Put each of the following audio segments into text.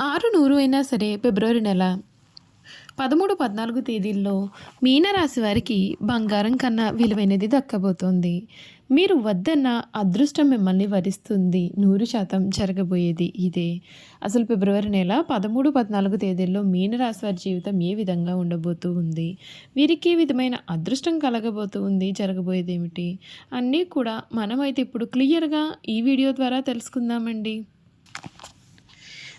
ఆరు నూరు అయినా సరే ఫిబ్రవరి నెల పదమూడు పద్నాలుగు తేదీల్లో మీనరాశి వారికి బంగారం కన్నా విలువైనది దక్కబోతోంది. మీరు వద్దన్న అదృష్టం మిమ్మల్ని వరిస్తుంది. నూరు శాతం జరగబోయేది ఇదే. అసలు ఫిబ్రవరి నెల పదమూడు పద్నాలుగు తేదీల్లో మీనరాశి వారి జీవితం ఏ విధంగా ఉండబోతూ ఉంది? వీరికి ఏ విధమైన అదృష్టం కలగబోతూ ఉంది? జరగబోయేది ఏమిటి అన్నీ కూడా మనమైతే ఇప్పుడు క్లియర్గా ఈ వీడియో ద్వారా తెలుసుకుందామండి.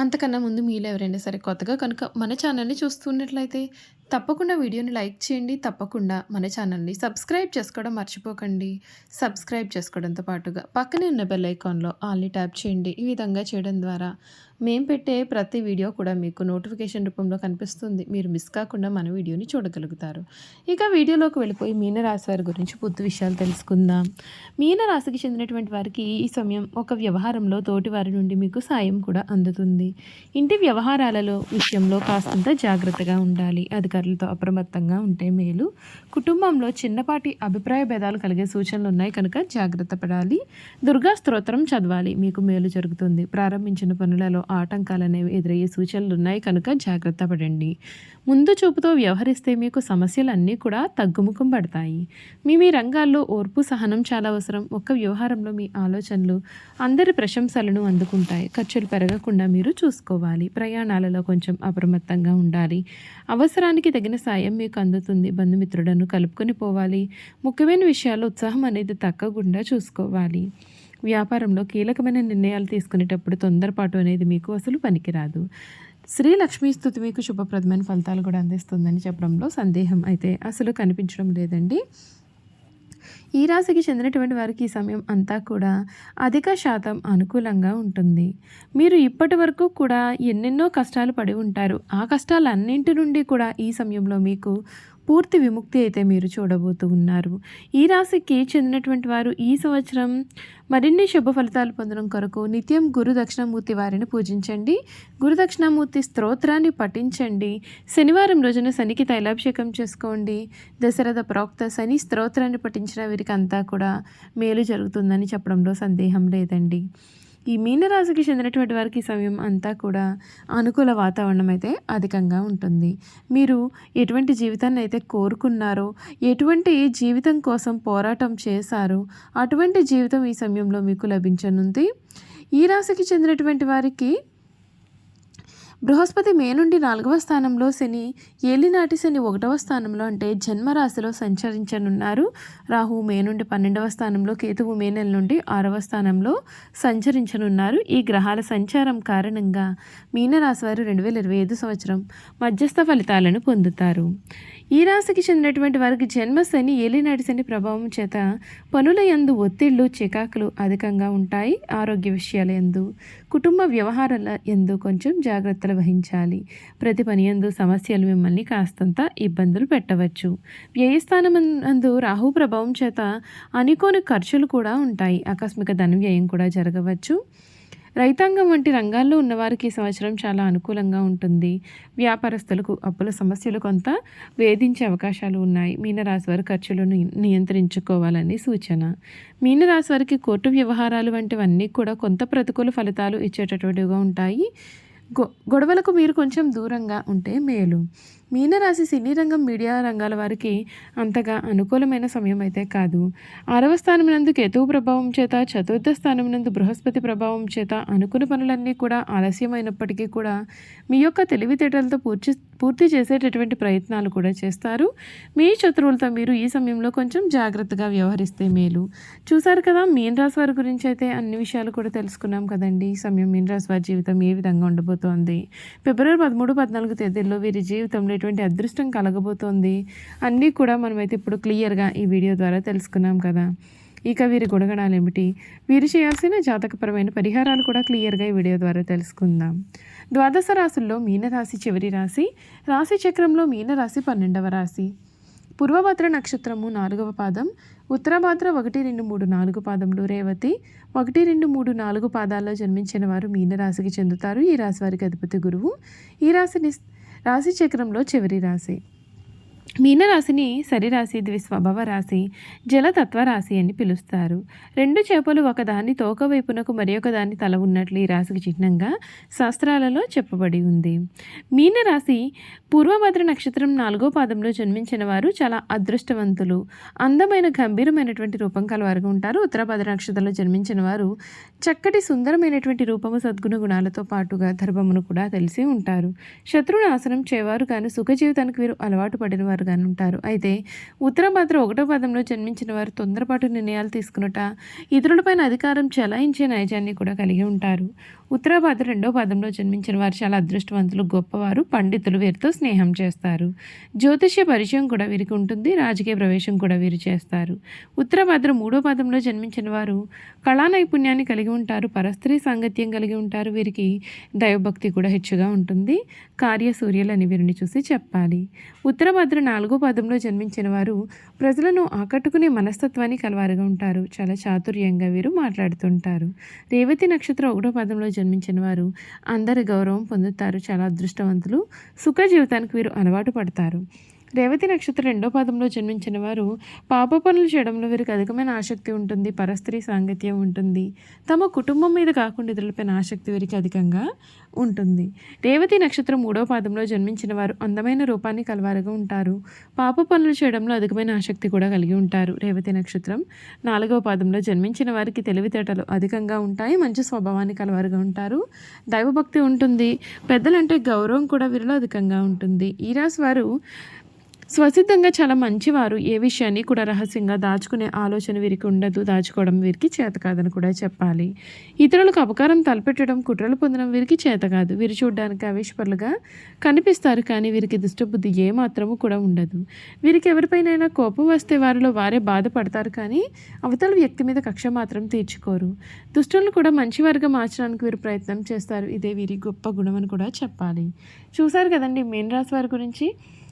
అంతకన్నా ముందు మీలో ఎవరైనా సరే కొత్తగా కనుక మన ఛానల్ని చూస్తున్నట్లయితే తప్పకుండా వీడియోని లైక్ చేయండి తప్పకుండా మన ఛానల్ని సబ్స్క్రైబ్ చేసుకోవడం మర్చిపోకండి. సబ్స్క్రైబ్ చేసుకోవడంతో పాటుగా పక్కనే ఉన్న బెల్ ఐకాన్లో ఆల్ని ట్యాప్ చేయండి. ఈ విధంగా చేయడం ద్వారా మేము పెట్టే ప్రతి వీడియో కూడా మీకు నోటిఫికేషన్ రూపంలో కనిపిస్తుంది. మీరు మిస్ కాకుండా మన వీడియోని చూడగలుగుతారు. ఇక వీడియోలోకి వెళ్ళిపోయి మీనరాశి వారి గురించి పూర్తి విషయాలు తెలుసుకుందాం. మీనరాశికి చెందినటువంటి వారికి ఈ సమయం ఒక వ్యవహారంలో తోటి వారి నుండి మీకు సాయం కూడా అందుతుంది. ఇంటి వ్యవహారాలలో విషయంలో కాస్తంత జాగ్రత్తగా ఉండాలి. అధికారులతో అప్రమత్తంగా ఉంటే మేలు. కుటుంబంలో చిన్నపాటి అభిప్రాయ భేదాలు కలిగే సూచనలు ఉన్నాయి కనుక జాగ్రత్త పడాలి. దుర్గా స్తోత్రం చదవాలి. మీకు మేలు జరుగుతుంది. ప్రారంభించిన పనులలో ఆటంకాలు అనేవి ఎదురయ్యే సూచనలు ఉన్నాయి కనుక జాగ్రత్త పడండి. ముందు చూపుతో వ్యవహరిస్తే మీకు సమస్యలు అన్నీ కూడా తగ్గుముఖం పడతాయి. మీ మీ రంగాల్లో ఓర్పు సహనం చాలా అవసరం. ఒక్క వ్యవహారంలో మీ ఆలోచనలు అందరి ప్రశంసలను అందుకుంటాయి. ఖర్చులు పెరగకుండా మీరు చూసుకోవాలి. ప్రయాణాలలో కొంచెం అప్రమత్తంగా ఉండాలి. అవసరానికి తగిన సాయం మీకు అందుతుంది. బంధుమిత్రులను కలుపుకొని పోవాలి. ముఖ్యమైన విషయాల్లో ఉత్సాహం అనేది తగ్గకుండా చూసుకోవాలి. వ్యాపారంలో కీలకమైన నిర్ణయాలు తీసుకునేటప్పుడు తొందరపాటు అనేది మీకు అసలు పనికిరాదు. శ్రీ లక్ష్మీ స్థుతి మీకు శుభప్రదమైన ఫలితాలు కూడా అందిస్తుందని చెప్పడంలో సందేహం అయితే అసలు కనిపించడం లేదండి. ఈ రాశికి చెందినటువంటి వారికి ఈ సమయం అంతా కూడా అధిక శాతం అనుకూలంగా ఉంటుంది. మీరు ఇప్పటి వరకు కూడా ఎన్నెన్నో కష్టాలు పడి ఉంటారు. ఆ కష్టాలన్నింటి నుండి కూడా ఈ సమయంలో మీకు పూర్తి విముక్తి అయితే మీరు చూడబోతూ ఉన్నారు. ఈ రాశికి చెందినటువంటి వారు ఈ సంవత్సరం మరిన్ని శుభ ఫలితాలు పొందడం కొరకు నిత్యం గురు దక్షిణామూర్తి వారిని పూజించండి. గురు దక్షిణామూర్తి స్తోత్రాన్ని పఠించండి. శనివారం రోజున శనికి తైలాభిషేకం చేసుకోండి. దశరథ ప్రోక్త శని స్తోత్రాన్ని పఠించిన వీరికి అంతా కూడా మేలు జరుగుతుందని చెప్పడంలో సందేహం లేదండి. ఈ మీనరాశికి చెందినటువంటి వారికి ఈ సమయం అంతా కూడా అనుకూల వాతావరణం అయితే అధికంగా ఉంటుంది. మీరు ఎటువంటి జీవితాన్ని అయితే కోరుకున్నారో ఎటువంటి జీవితం కోసం పోరాటం చేశారో అటువంటి జీవితం ఈ సమయంలో మీకు లభించనుంది. ఈ రాశికి చెందినటువంటి వారికి బృహస్పతి మే నుండి నాలుగవ స్థానంలో శని ఏలినాటి శని ఒకటవ స్థానంలో అంటే జన్మరాశిలో సంచరించనున్నారు. రాహు మే నుండి పన్నెండవ స్థానంలో కేతువు మే నెల నుండి ఆరవ స్థానంలో సంచరించనున్నారు. ఈ గ్రహాల సంచారం కారణంగా మీనరాశి వారు రెండు వేల ఇరవై ఐదు సంవత్సరం మధ్యస్థ ఫలితాలను పొందుతారు. ఈ రాశికి చెందినటువంటి వారికి జన్మ శని ఏలినాటి శని ప్రభావం చేత పనుల యందు ఒత్తిళ్ళు చికాకులు అధికంగా ఉంటాయి ఆరోగ్య విషయాల ఎందు కుటుంబ వ్యవహారాల ఎందు కొంచెం జాగ్రత్తలు వహించాలి ప్రతి పని అందు సమస్యలు మిమ్మల్ని కాస్తంత ఇబ్బందులు పెట్టవచ్చు. వ్యయస్థానం అందు రాహు ప్రభావం చేత అనుకోని ఖర్చులు కూడా ఉంటాయి. ఆకస్మిక ధన వ్యయం కూడా జరగవచ్చు. రైతాంగం వంటి రంగాల్లో ఉన్నవారికి ఈ సంవత్సరం చాలా అనుకూలంగా ఉంటుంది. వ్యాపారస్తులకు అప్పుల సమస్యలు కొంత వేధించే అవకాశాలు ఉన్నాయి. మీనరాశి వారి ఖర్చులను నియంత్రించుకోవాలని సూచన. మీనరాశి వారికి కోర్టు వ్యవహారాలు వంటివన్నీ కూడా కొంత ప్రతికూల ఫలితాలు ఇచ్చేటటువంటివిగా ఉంటాయి. గొడవలకు మీరు కొంచెం దూరంగా ఉంటే మేలు. మీనరాశి సినీ రంగం మీడియా రంగాల వారికి అంతగా అనుకూలమైన సమయం అయితే కాదు. ఆరవ స్థానమునందు కేతువు ప్రభావం చేత చతుర్థ స్థానమునందు బృహస్పతి ప్రభావం చేత అనుకున్న పనులన్నీ కూడా ఆలస్యమైనప్పటికీ కూడా మీ యొక్క తెలివితేటలతో పూర్తి పూర్తి చేసేటటువంటి ప్రయత్నాలు కూడా చేస్తారు. మీ శత్రువులతో మీరు ఈ సమయంలో కొంచెం జాగ్రత్తగా వ్యవహరిస్తే మేలు. చూసారు కదా మీన్ రాశి వారి గురించి అయితే అన్ని విషయాలు కూడా తెలుసుకున్నాం కదండి. ఈ సమయం మీన్ రాశి వారి జీవితం ఏ విధంగా ఉండబోతోంది? ఫిబ్రవరి పదమూడు పద్నాలుగు తేదీల్లో వీరి జీవితంలో ఎటువంటి అదృష్టం కలగబోతోంది. అన్నీ కూడా మనమైతే ఇప్పుడు క్లియర్గా ఈ వీడియో ద్వారా తెలుసుకున్నాం కదా. ఇక వీరి గుణగణాలు ఏమిటి వీరు చేయాల్సిన జాతకపరమైన పరిహారాలు కూడా క్లియర్గా ఈ వీడియో ద్వారా తెలుసుకుందాం. ద్వాదశ రాశుల్లో మీనరాశి చివరి రాశి రాశి చక్రంలో మీనరాశి పన్నెండవ రాశి. పూర్వభద్ర నక్షత్రము నాలుగవ పాదం ఉత్తరభద్ర ఒకటి రెండు మూడు నాలుగు పాదంలో రేవతి ఒకటి రెండు మూడు నాలుగు పాదాల్లో జన్మించిన వారు మీనరాశికి చెందుతారు. ఈ రాశి వారికి అధిపతి గురువు. ఈ రాశిని రాశి చక్రంలో చివరి రాశి. మీనరాశిని సరిరాశి ద్విస్వభావ రాశి జలతత్వ రాశి అని పిలుస్తారు. రెండు చేపలు ఒకదాని తోక వైపునకు మరి దాని తల ఉన్నట్లు ఈ రాశికి చిహ్నంగా శాస్త్రాలలో చెప్పబడి ఉంది. మీనరాశి పూర్వభద్ర నక్షత్రం నాలుగో పాదంలో జన్మించిన వారు చాలా అదృష్టవంతులు. అందమైన గంభీరమైనటువంటి రూపం కలవారుగా ఉంటారు. ఉత్తరభద్ర నక్షత్రంలో జన్మించిన వారు చక్కటి సుందరమైనటువంటి రూపము సద్గుణ గుణాలతో పాటుగా ధర్మమును కూడా తెలిసి ఉంటారు. శత్రు నాశనం చేవారు కానీ సుఖ జీవితానికి వీరు అలవాటు పడిన వారు కానీ ఉంటారు. అయితే ఉత్తరభద్ర ఒకటో పదంలో జన్మించిన వారు తొందరపాటు నిర్ణయాలు తీసుకునుట ఇతరులపైన అధికారం చెలాయించే నైజాన్ని కూడా కలిగి ఉంటారు. ఉత్తరభద్ర రెండో పదంలో జన్మించిన వారు చాలా అదృష్టవంతులు గొప్పవారు పండితులు వీరితో స్నేహం చేస్తారు. జ్యోతిష్య పరిచయం కూడా వీరికి ఉంటుంది రాజకీయ ప్రవేశం కూడా వీరు చేస్తారు. ఉత్తరభద్ర మూడో పదంలో జన్మించిన వారు కళా నైపుణ్యాన్ని కలిగి ఉంటారు పరస్త్రీ సాంగత్యం కలిగి ఉంటారు వీరికి దైవభక్తి కూడా హెచ్చుగా ఉంటుంది కార్యసూర్యులని వీరిని చూసి చెప్పాలి. ఉత్తరభద్ర నాలుగో పదంలో జన్మించిన వారు ప్రజలను ఆకట్టుకునే మనస్తత్వాన్ని కలవారుగా ఉంటారు. చాలా చాతుర్యంగా వీరు మాట్లాడుతుంటారు. రేవతి నక్షత్రం ఒకటో పదంలో జన్మించిన వారు అందరి గౌరవం పొందుతారు. చాలా అదృష్టవంతులు సుఖ జీవితానికి వీరు అలవాటు పడతారు. రేవతి నక్షత్రం రెండో పాదంలో జన్మించిన వారు పాప పనులు చేయడంలో వీరికి అధికమైన ఆసక్తి ఉంటుంది పరస్త్రీ సాంగత్యం ఉంటుంది. తమ కుటుంబం మీద కాకుండా ఇతరులపైన ఆసక్తి వీరికి అధికంగా ఉంటుంది. రేవతి నక్షత్రం మూడో పాదంలో జన్మించిన వారు అందమైన రూపాన్ని కలవారుగా ఉంటారు. పాప పనులు చేయడంలో అధికమైన ఆసక్తి కూడా కలిగి ఉంటారు. రేవతి నక్షత్రం నాలుగవ పాదంలో జన్మించిన వారికి తెలివితేటలు అధికంగా ఉంటాయి మంచి స్వభావాన్ని కలవారుగా ఉంటారు. దైవభక్తి ఉంటుంది. పెద్దలంటే గౌరవం కూడా వీరిలో అధికంగా ఉంటుంది. ఈ రాశి వారు స్వసిద్ధంగా చాలా మంచివారు. ఏ విషయాన్ని కూడా రహస్యంగా దాచుకునే ఆలోచన వీరికి ఉండదు. దాచుకోవడం వీరికి చేత కాదని కూడా చెప్పాలి. ఇతరులకు అపకారం తలపెట్టడం కుట్రలు పొందడం వీరికి చేత కాదు. వీరు చూడడానికి ఆవేశపరులుగా కనిపిస్తారు కానీ వీరికి దుష్టబుద్ధి ఏ మాత్రము కూడా ఉండదు. వీరికి ఎవరిపైనైనా కోపం వస్తే వారిలో వారే బాధపడతారు కానీ అవతల వ్యక్తి మీద కక్ష మాత్రం తీర్చుకోరు. దుష్టులను కూడా మంచివారిగా మార్చడానికి వీరు ప్రయత్నం చేస్తారు. ఇదే వీరి గొప్ప గుణం అని కూడా చెప్పాలి. చూశారు కదండి మీన రాశి వారి గురించి?